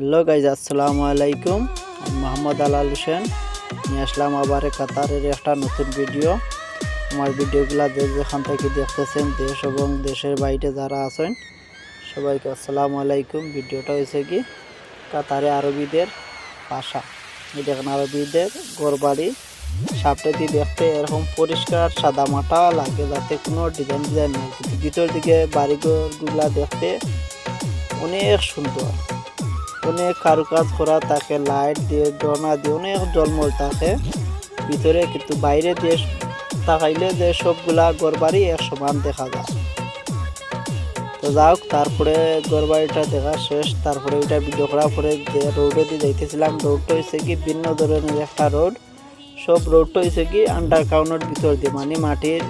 Hello guys আসসালামু আলাইকুম আমি মোহাম্মদ আলাল হোসেন নিয়ে আসলাম আবার কাতারের একটা নতুন ভিডিও আমার ভিডিওগুলো যে যেখান থেকে দেখতেছেন, দেশ এবং দেশের বাইরে যারা আছেন, সবাইকে আসসালামু আলাইকুম। ভিডিওটা হয়েছে কি? কাতারে আরবিদের ভাষা এই দেখেন, আরবিদের গড়বাড়ি সাপটাটি দেখতে এরকম পরিষ্কার, সাদা মাটা লাগে, যাতে কোনো ডিজাইন ডিজাইন নেই। কিন্তু ভিতর দিকে বাড়িঘরগুলা দেখতে অনেক সুন্দর। অনেক কারুকাজ করা থাকে লাইট দিয়ে দনা দিয়ে, অনেক জলমল থাকে ভিতরে কিন্তু বাইরে দিয়ে, তাকাইলে যে সবগুলা ঘরবাড়ি এক সমান দেখা যায়। তো যাও তারপরে ঘরবাড়িটা দেখা শেষ। তারপরে ওইটা ভিডিও করার পরে যে রোডে দিয়ে যাইতেছিলাম। রোডটা হয়েছে কি ভিন্ন ধরনের একটা রোড সব রোডটা হয়েছে কি আন্ডার গ্রাউন্ডের ভিতর দিয়ে মানে মাটির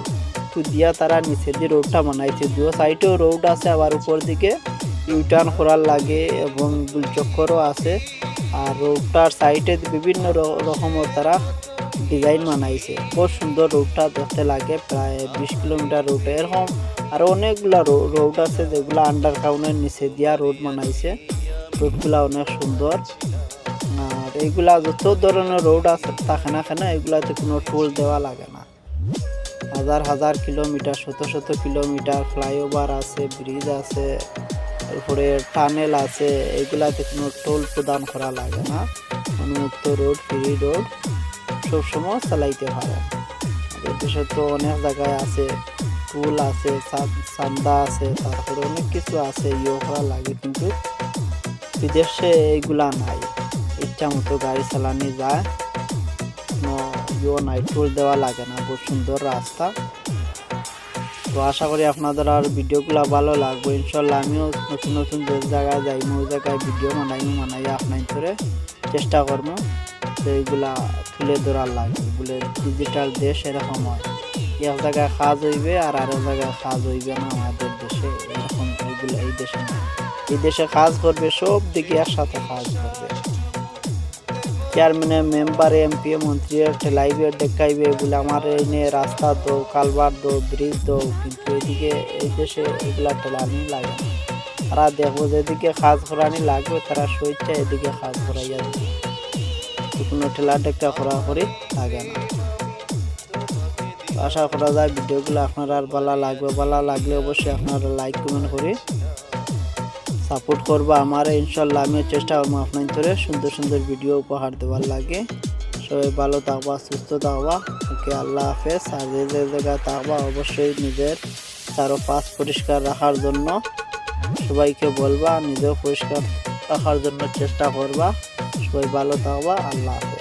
দিয়া তারা নিচে দিয়ে রোডটা বানাইছে। দু সাইডেও রোড আছে আবার উপর দিকে। ইউটার্ন করার লাগে এবং চক্করও আছে। আর রোডটার সাইডে বিভিন্ন রকমের তারা ডিজাইন বানাইছে। খুব সুন্দর রোডটা দেখতে লাগে, প্রায় বিশ কিলোমিটার রোড এরকম আরও অনেকগুলা রোড আছে যেগুলো আন্ডার গ্রাউন্ডের নিচে দিয়া রোড বানাইছে। রোডগুলা অনেক সুন্দর। আর এইগুলা যত ধরনের রোড আছে থাকে না কেন এগুলাতে কোনো টোল দেওয়া লাগে না। হাজার হাজার কিলোমিটার, শত শত কিলোমিটার ফ্লাইওভার আছে ব্রিজ আছে। তারপরে টানেল আছে, এগুলাতে কোনো টোল প্রদান করা লাগে না। উন্মুক্ত রোড ফ্রি রোড সবসময় চালাইতে আমাদের দেশে তো অনেক জায়গায় আছে টুল আছে চান- চান্দা আছে, তারপরে অনেক কিছু আছে ইয়ে করা লাগে, কিন্তু বিদেশে এইগুলা নাই। ইচ্ছা মতো গাড়ি চালানি যায়, কোনো ইয়ে নাই, টোল দেওয়া লাগে না। খুব সুন্দর রাস্তা। তো আশা করি আপনাদের আর ভিডিওগুলো ভালো লাগবে। ইনশাল্লাহ আমিও নতুন নতুন যে জায়গায় যাই, ওই জায়গায় ভিডিও বানাই বানাই আপনার ধরে চেষ্টা করব তো এইগুলা তুলে ধরার লাগবে বলে ডিজিটাল দেশ এরকম হয়। এক জায়গায় কাজ হইবে আর আরেক জায়গায় কাজ হইবে না আমাদের দেশে। এরকম এইগুলো এই দেশে এই দেশে কাজ করবে সব দিকে একসাথে কাজ করবে। চেয়ারম্যানের মেম্বার, এমপি, মন্ত্রী ঠেলাইবে ডেকাইবে বলে আমার এনে রাস্তা দো কালবার দো ব্রিজ দো কিন্তু এদিকে এই দেশে এগুলা ঠেলানি লাগে তারা দেখব যেদিকে কাজ করানি লাগবে, তারা সইটা এদিকে কাজ করাইয়া দিবে। তো কোনো ঠেলা টেক্কা করি লাগে না। আশা করা যায় ভিডিওগুলো আপনার আর ভালো লাগবে, ভালো লাগলে অবশ্যই আপনারা লাইক, কমেন্ট করে সাপোর্ট করব আমার, ইনশাল্লাহ আমিও চেষ্টা করব আপনার ধরে সুন্দর সুন্দর ভিডিও উপহার দেওয়ার লাগে। সবাই ভালো থাকবা, সুস্থ থাকবা। ওকে, আল্লাহ হাফেজ। আর যে যে জায়গায় থাকবা, অবশ্যই নিজের চারপাশ পরিষ্কার রাখার জন্য সবাইকে বলবা, নিজেও পরিষ্কার রাখার জন্য চেষ্টা করবা। সবাই ভালো থাকবা, আল্লাহ হাফেজ।